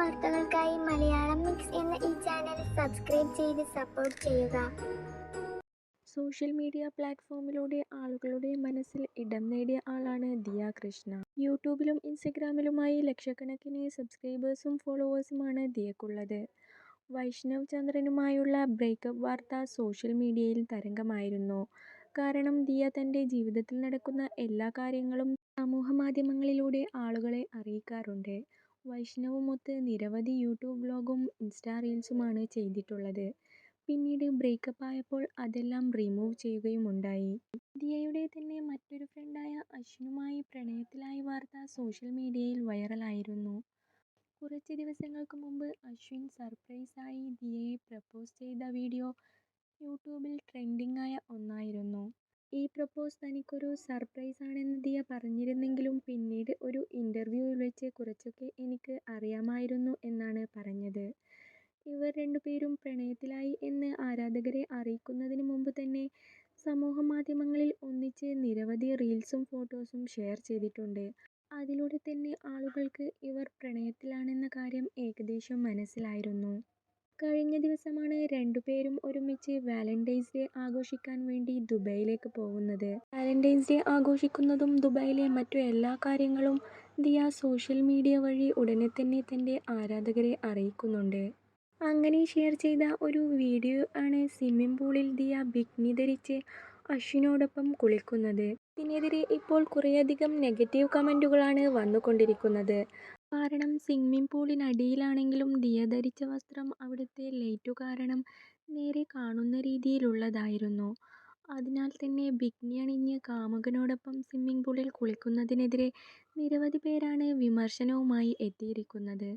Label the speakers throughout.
Speaker 1: വാർത്തകൾക്കായി മലയാളം മിക്സ് എന്ന ഈ ചാനൽ സബ്സ്ക്രൈബ് ചെയ്ത് സപ്പോർട്ട് ചെയ്യുക.
Speaker 2: സോഷ്യൽ മീഡിയ പ്ലാറ്റ്ഫോമിലൂടെ ആളുകളുടെ മനസ്സിൽ ഇടം നേടിയ ആളാണ് ദിയ കൃഷ്ണ. യൂട്യൂബിലും ഇൻസ്റ്റഗ്രാമിലുമായി ലക്ഷക്കണക്കിന് സബ്സ്ക്രൈബേഴ്സും ഫോളോവേഴ്സുമാണ് ദിയക്കുള്ളത്. വൈഷ്ണവ് ചന്ദ്രനുമായുള്ള ബ്രേക്കപ്പ് വാർത്ത സോഷ്യൽ മീഡിയയിൽ തരംഗമായിരുന്നു. കാരണം ദിയ തന്റെ ജീവിതത്തിൽ നടക്കുന്ന എല്ലാ കാര്യങ്ങളും സമൂഹ മാധ്യമങ്ങളിലൂടെ ആളുകളെ അറിയിക്കാറുണ്ട്. വൈഷ്ണവുമൊത്ത് നിരവധി യൂട്യൂബ് വ്ലോഗും ഇൻസ്റ്റാ റീൽസുമാണ് ചെയ്തിട്ടുള്ളത്. പിന്നീട് ബ്രേക്കപ്പ് ആയപ്പോൾ അതെല്ലാം റിമൂവ് ചെയ്യുകയും ഉണ്ടായി ദിയയുടെ തന്നെ മറ്റൊരു ഫ്രണ്ടായ അശ്വിനുമായി പ്രണയത്തിലായ വാർത്ത സോഷ്യൽ മീഡിയയിൽ വൈറലായിരുന്നു. കുറച്ച് ദിവസങ്ങൾക്ക് മുമ്പ് അശ്വിൻ സർപ്രൈസായി ദിയയെ പ്രപ്പോസ് ചെയ്ത വീഡിയോ യൂട്യൂബിൽ ട്രെൻഡിംഗ് ആയ ഒന്നായിരുന്നു. ഈ പ്രപ്പോസ് തനിക്കൊരു സർപ്രൈസ് ആണെന്ന് ദിയ പറഞ്ഞിരുന്നെങ്കിലും പിന്നീട് ഒരു ഇന്റർവ്യൂവിൽ വെച്ച് കുറച്ചൊക്കെ എനിക്ക് അറിയാമായിരുന്നു എന്നാണ് പറഞ്ഞത്. ഇവർ രണ്ടുപേരും പ്രണയത്തിലായി എന്ന് ആരാധകരെ അറിയിക്കുന്നതിന് മുമ്പ് തന്നെ സമൂഹ മാധ്യമങ്ങളിൽ ഒന്നിച്ച് നിരവധി റീൽസും ഫോട്ടോസും ഷെയർ ചെയ്തിട്ടുണ്ട്. അതിലൂടെ തന്നെ ആളുകൾക്ക് ഇവർ പ്രണയത്തിലാണെന്ന കാര്യം ഏകദേശം മനസ്സിലായിരുന്നു. കഴിഞ്ഞ ദിവസമാണ് രണ്ടുപേരും ഒരുമിച്ച് വാലന്റൈൻസ് ഡേ ആഘോഷിക്കാൻ വേണ്ടി ദുബൈയിലേക്ക് പോകുന്നത്. വാലന്റൈൻസ് ഡേ ആഘോഷിക്കുന്നതും ദുബായിലെ മറ്റു എല്ലാ കാര്യങ്ങളും ദിയ സോഷ്യൽ മീഡിയ വഴി ഉടനെ തന്നെ തന്റെ ആരാധകരെ അറിയിക്കുന്നുണ്ട്. അങ്ങനെ ഷെയർ ചെയ്ത ഒരു വീഡിയോ ആണ് സ്വിമ്മിംഗ് പൂളിൽ ദിയ ബിഗ്നി ധരിച്ച് അശ്വിനോടൊപ്പം കുളിക്കുന്നത്. ഇതിനെതിരെ ഇപ്പോൾ കുറേയധികം നെഗറ്റീവ് കമന്റുകളാണ് വന്നുകൊണ്ടിരിക്കുന്നത്. കാരണം സ്വിമ്മിംഗ് പൂളിനടിയിലാണെങ്കിലും ദിയ ധരിച്ച വസ്ത്രം അവിടുത്തെ ലൈറ്റു കാരണം നേരെ കാണുന്ന രീതിയിലുള്ളതായിരുന്നു. അതിനാൽ തന്നെ ബിക്നി അണിഞ്ഞ് കാമുകനോടൊപ്പം സ്വിമ്മിംഗ് പൂളിൽ കുളിക്കുന്നതിനെതിരെ നിരവധി പേരാണ് വിമർശനവുമായി എത്തിയിരിക്കുന്നത്.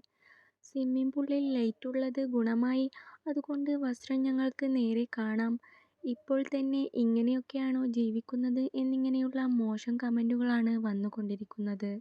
Speaker 2: സ്വിമ്മിംഗ് പൂളിൽ ലൈറ്റുള്ളത് ഗുണമായി അതുകൊണ്ട് വസ്ത്രം ഞങ്ങൾക്ക് നേരെ കാണാം. ഇപ്പോൾ തന്നെ ഇങ്ങനെയൊക്കെയാണോ ജീവിക്കുന്നത് എന്നിങ്ങനെയുള്ള മോശം കമന്റുകളാണ് വന്നുകൊണ്ടിരിക്കുന്നത്.